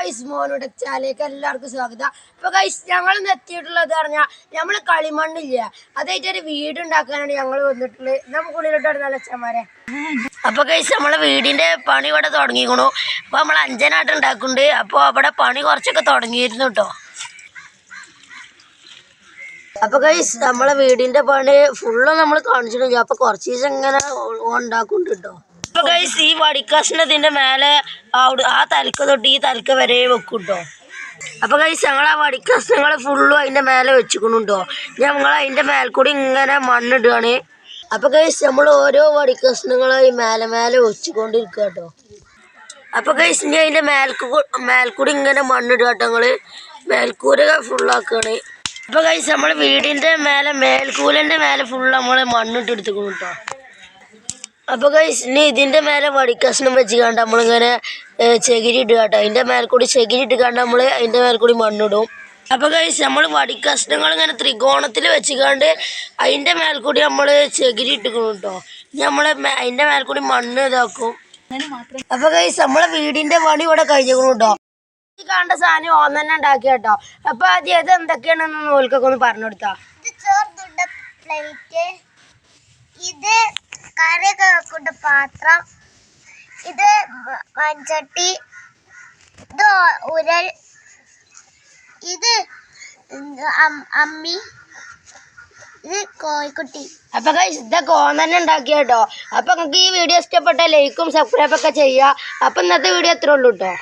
Guys മോനോടെ ചാലേക്ക് എല്ലാവർക്കും സ്വാഗതം. ഇപ്പൊ ഗൈസ് ഞങ്ങൾ ഇന്ന് എത്തിയിട്ടുള്ളത് പറഞ്ഞാൽ നമ്മൾ കളിമണ്ണില്ല അതായിട്ട് ഒരു വീട് ഉണ്ടാക്കാനാണ് ഞങ്ങൾ വന്നിട്ടുള്ളത്. നമുക്ക് ഉള്ളിലോട്ട് നല്ല അച്ഛന്മാരെ? അപ്പൊ ഗൈസ് നമ്മളെ വീടിന്റെ പണി ഇവിടെ തുടങ്ങിക്കണു. അപ്പൊ നമ്മൾ അഞ്ചനായിട്ട് ഉണ്ടാക്കുന്നുണ്ട്. അപ്പൊ അവിടെ പണി കുറച്ചൊക്കെ തുടങ്ങിയിരുന്നു കേട്ടോ. അപ്പൊ ഗൈസ് നമ്മളെ വീടിന്റെ പണി ഫുള്ള് നമ്മൾ കാണിച്ചിട്ടില്ല. അപ്പൊ കുറച്ച് ദിവസം ഇങ്ങനെ ഉണ്ടാക്കുന്നുണ്ട് കേട്ടോ. അപ്പൊ ഗൈസ് ഈ വടിക്കഷ്ണത്തിന്റെ മേലെ ആ തലക്ക് തൊട്ട് ഈ തലക്ക് വരെ വെക്കും കേട്ടോ അപ്പൊ ഗൈസ് ഞങ്ങൾ ആ വടിക്കഷ്ണങ്ങൾ ഫുള്ളും അതിന്റെ മേലെ വെച്ചിക്കണുണ്ടോ ഞങ്ങൾ അതിന്റെ മേൽക്കൂടി ഇങ്ങനെ മണ്ണിടുകയാണ്. അപ്പൊ ഗൈസ് നമ്മൾ ഓരോ വടിക്കഷ്ണങ്ങളായി മേലെ മേലെ വെച്ചുകൊണ്ടിരിക്കുക കേട്ടോ അപ്പൊ ഗൈസ് ഇനി അതിന്റെ മേൽക്കൂ മേൽക്കൂടി ഇങ്ങനെ മണ്ണിടുക കേട്ടോ ഞങ്ങൾ. മേൽക്കൂര ഫുള്ളാക്കുകയാണ് അപ്പൊ ഗൈസ് നമ്മൾ വീടിന്റെ മേലെ മേൽക്കൂലന്റെ മേലെ ഫുള്ള് നമ്മൾ മണ്ണിട്ട് എടുത്തുക്കണു കേട്ടോ അപ്പൊ ഗൈസ് ഇനി ഇതിന്റെ മേലെ വടിക്കഷ്ണം വെച്ച് കണ്ട നമ്മളിങ്ങനെ ഏ, ചകിരി ഇടുക കേട്ടോ. അതിന്റെ മേലെ കൂടി ചകിരി ഇട്ടുകൊണ്ട് നമ്മൾ അതിന്റെ മേലെ കൂടി മണ്ണിടും. അപ്പൊ ഗൈസ് നമ്മൾ വടിക്കഷ്ണങ്ങൾ ഇങ്ങനെ ത്രികോണത്തിൽ വെച്ച് കണ്ട് അതിന്റെ മേലെ കൂടി നമ്മൾ ചകിരി ഇട്ടുക്കണം കേട്ടോ. ഇനി അതിന്റെ മേലെ കൂടി മണ്ണ് ഇതാക്കും. അപ്പൊ ഗൈസ് നമ്മളെ വീടിന്റെ പണി ഇവിടെ കഴിഞ്ഞേക്കണു കേട്ടോ. കണ്ട സാധനം ഓൻ തന്നെ ഉണ്ടാക്കി കേട്ടോ. അപ്പൊ ആദ്യം ഇത് എന്തൊക്കെയാണെന്ന് നോൽക്കൊക്കെ ഒന്ന് പറഞ്ഞു കൊടുത്താ ഇത് ചോർന്നുണ്ട പ്ലേറ്റ് ഇത് വെക്കുന്ന പാത്രം ഇത് മൺചട്ടി ഇത് ഉരൽ ഇത് അമ്മി ഇത് കോഴിക്കുട്ടി. അപ്പൊ ഇതൊക്കെ ഓൻ തന്നെ ഉണ്ടാക്കിയ കേട്ടോ അപ്പൊ നിങ്ങൾക്ക് ഈ വീഡിയോ ഇഷ്ടപ്പെട്ട ലൈക്കും സബ്സ്ക്രൈബ് ഒക്കെ ചെയ്യുക അപ്പൊ ഇന്നത്തെ വീഡിയോ എത്ര ഉള്ളൂ കേട്ടോ